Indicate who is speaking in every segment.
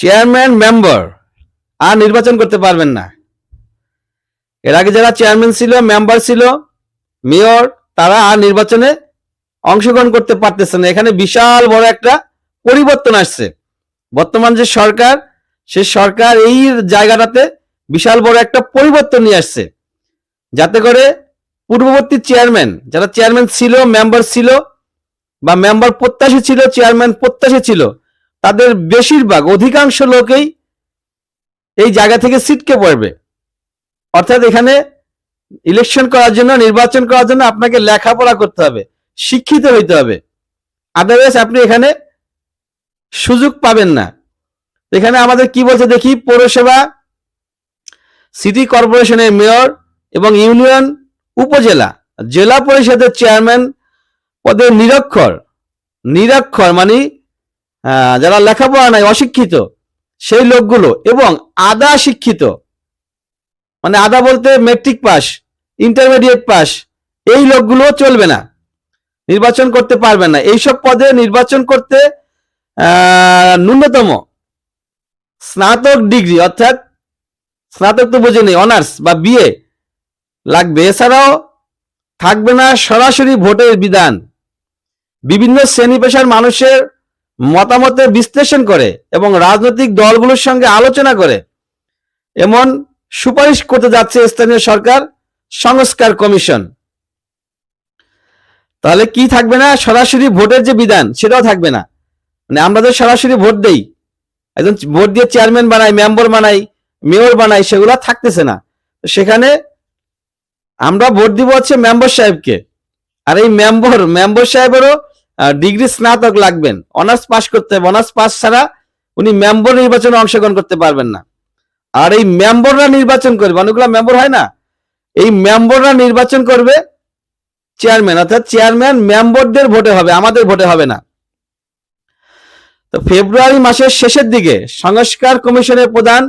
Speaker 1: Chairman member আর নির্বাচন করতে পারবেন না। এর আগে যারা চেয়ারম্যান ছিল, মেম্বার ছিল, মেয়র, তারা আর নির্বাচনে অংশগ্রহণ করতে পারতেছে না। এখানে বিশাল বড় একটা পরিবর্তন আসছে। বর্তমান যে সরকার, সে সরকার এই জায়গাটাতে বিশাল বড় একটা পরিবর্তন নিয়ে আসছে। যাতে করে পূর্ববর্তী চেয়ারম্যান, যারা চেয়ারম্যান ছিল, মেম্বার ছিল বা মেম্বার প্রত্যাশী ছিল, চেয়ারম্যান প্রত্যাশী ছিল তাদের বেশিরভাগ অধিকাংশ লোকেই এই জায়গা থেকে সিটকে পড়বে। অর্থাৎ এখানে ইলেকশন করার জন্য, নির্বাচন করার জন্য আপনাকে লেখাপড়া করতে হবে, শিক্ষিত হইতে হবে। আদারওয়াইজ আপনি এখানে সুযোগ পাবেন না। এখানে আমাদের কি বলছে দেখি, পৌরসভা সিটি কর্পোরেশনের মেয়র এবং ইউনিয়ন উপজেলা, জেলা পরিষদের চেয়ারম্যান পদে নিরক্ষর। নিরক্ষর মানে যারা লেখাপড়া নাই, অশিক্ষিত, সেই লোকগুলো এবং আদা শিক্ষিত মানে আদা বলতে মেট্রিক পাস ইন্টারমিডিয়েট পাস এই লোকগুলো চলবে না, নির্বাচন করতে পারবে না। এইসব পদে নির্বাচন করতে ন্যূনতম স্নাতক ডিগ্রি, অর্থাৎ স্নাতক তো বুঝে নেই অনার্স বা বিএ লাগবে। এছাড়াও থাকবে না সরাসরি ভোটের বিধান। বিভিন্ন শ্রেণি পেশার মানুষের মতামতের বিশ্লেষণ করে এবং রাজনৈতিক দলগুলোর সঙ্গে আলোচনা করে। এমন সুপারিশ করতে যাচ্ছে স্থানীয় সরকার, সংস্কার কমিশন। তাহলে কি থাকবে না? সরাসরি ভোটের যে বিধান, সেটাও থাকবে না। মানে আমরা তো সরাসরি ভোট দেই। একজন ভোট দিয়ে চেয়ারম্যান বানাই, মেম্বার বানাই, মেয়র বানাই, সেগুলো থাকতেছে না। সেখানে আমরা ভোট দিব হচ্ছে মেম্বার সাহেবকে। আর এই মেম্বার মেম্বার সাহেবেরও ডিগ্রি স্নাতক লাগবেন। অনার্স পাস করতে হবে। অনার্স পাস ছাড়া উনি মেম্বর নির্বাচনে অংশগ্রহণ করতে পারবেন না। আর এই মেম্বররা নির্বাচন করবে, অনেকগুলো মেম্বর হয় না? এই মেম্বররা নির্বাচন করবে চেয়ারম্যান অর্থাৎ চেয়ারম্যান মেম্বরদের ভোটে হবে, আমাদের ভোটে হবে না। তো ফেব্রুয়ারি মাসের শেষের দিকে সংস্কার কমিশনের প্রধান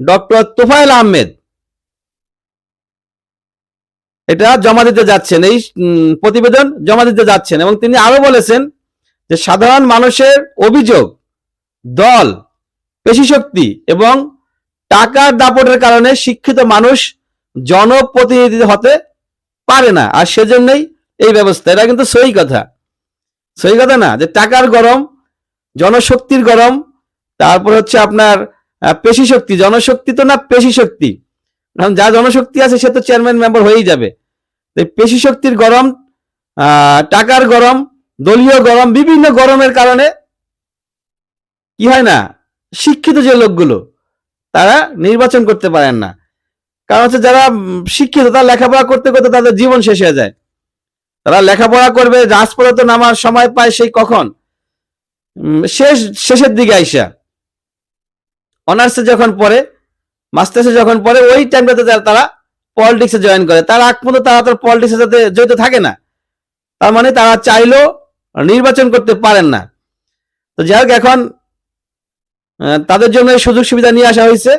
Speaker 1: ডক্টর তোফায়েল আহমেদ এটা জমা দিতে যাচ্ছেন, এই প্রতিবেদন জমা দিতে যাচ্ছেন এবং তিনি আরও বলেছেন যে সাধারণ মানুষের অভিযোগ, দল, পেশিশক্তি এবং টাকার দাপটের কারণে শিক্ষিত মানুষ জনপ্রতিনিধি হতে পারে না। আর সেজন্যই এই ব্যবস্থা, এটা কিন্তু সই কথা। সই কথা না, যে টাকার গরম, জনশক্তির গরম, তারপর হচ্ছে আপনার পেশি শক্তি জনশক্তি তো না পেশি শক্তি যা জনশক্তি আছে সে তো চেয়ারম্যান মেম্বার হয়েই যাবে। পেশি শক্তির গরম টাকার গরম, দলীয় গরম, বিভিন্ন গরমের কারণে কি হয় না, শিক্ষিত যে লোকগুলো, তারা নির্বাচন করতে পারেন না। কারণ হচ্ছে যারা শিক্ষিত, তারা লেখাপড়া করতে করতে তাদের জীবন শেষ হয়ে যায়। তারা লেখাপড়া করবে রাজপথে নামার সময় পায় সেই কখন? শেষ, শেষের দিকে আইসা। অনার্সে যখন পড়ে, মাস্টার্সে যখন পড়ে, ওই টাইমটাতে তারা পলিটিক্সে জয়েন করে। তার আগ পর্যন্ত তারা তার পলিটিক্সের সাথে জড়িত থাকে না। তার মানে তারা চাইলেও নির্বাচন করতে পারেন না। তো যাই হোক, এখন তাদের জন্য সুযোগ সুবিধা নিয়ে আসা হয়েছে।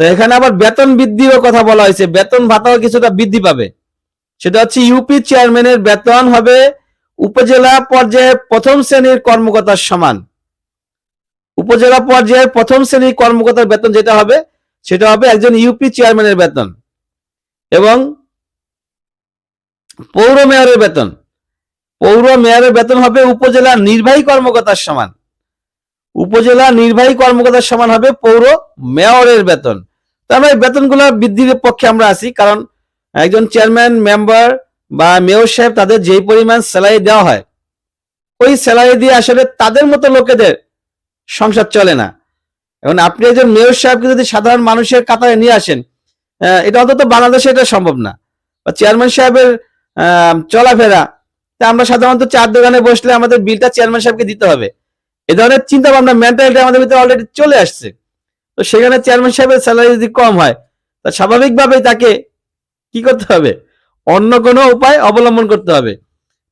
Speaker 1: তো এখানে আবার বেতন বৃদ্ধিরও কথা বলা হয়েছে। বেতন ভাতাও কিছুটা বৃদ্ধি পাবে। সেটা হচ্ছে ইউপি চেয়ারম্যানের বেতন হবে উপজেলা পর্যায়ে প্রথম শ্রেণির কর্মকর্তার সমান। উপজেলা পর্যায়ের প্রথম শ্রেণির কর্মকর্তার বেতন যেটা হবে, সেটা হবে একজন ইউপি চেয়ারম্যানের বেতন। এবং পৌর মেয়রের বেতন। পৌর মেয়রের বেতন হবে উপজেলা নির্বাহী কর্মকর্তার সমান। উপজেলা নির্বাহী কর্মকর্তার সমান হবে পৌর মেয়রের বেতন। তো আমরা এই বেতনগুলো বৃদ্ধির পক্ষে আমরা আছি, কারণ একজন চেয়ারম্যান, মেম্বার বা মেয়র সাহেব তাদের যেই পরিমাণ স্যালারি দেওয়া হয়, ওই স্যালারি দিয়ে আসলে তাদের মতো লোকেদের সংসার চলে না। এখন আপনি একজন মেয়র সাহেবকে যদি সাধারণ মানুষের কাতারে নিয়ে আসেন এটা অন্তত বাংলাদেশে এটা সম্ভব না। বা চেয়ারম্যান সাহেবের চলাফেরা, তা আমরা সাধারণত চার দোকানে বসলে আমাদের বিলটা চেয়ারম্যান সাহেবকে দিতে হবে। এ ধরনের চিন্তা ভাবনা মেন্টালিটি আমাদের ভিতরে অলরেডি চলে আসছে। তো সেখানে চেয়ারম্যান সাহেবের স্যালারি যদি কম হয়, তা স্বাভাবিকভাবেই তাকে কি করতে হবে? অন্য কোনো উপায় অবলম্বন করতে হবে।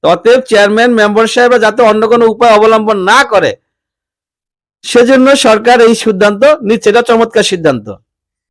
Speaker 1: অতএব চেয়ারম্যান মেম্বার সাহেবরা যাতে অন্য কোনো উপায় অবলম্বন না করে, সেজন্য সরকার এই সিদ্ধান্ত নিচ্ছে। এটা চমৎকার সিদ্ধান্ত।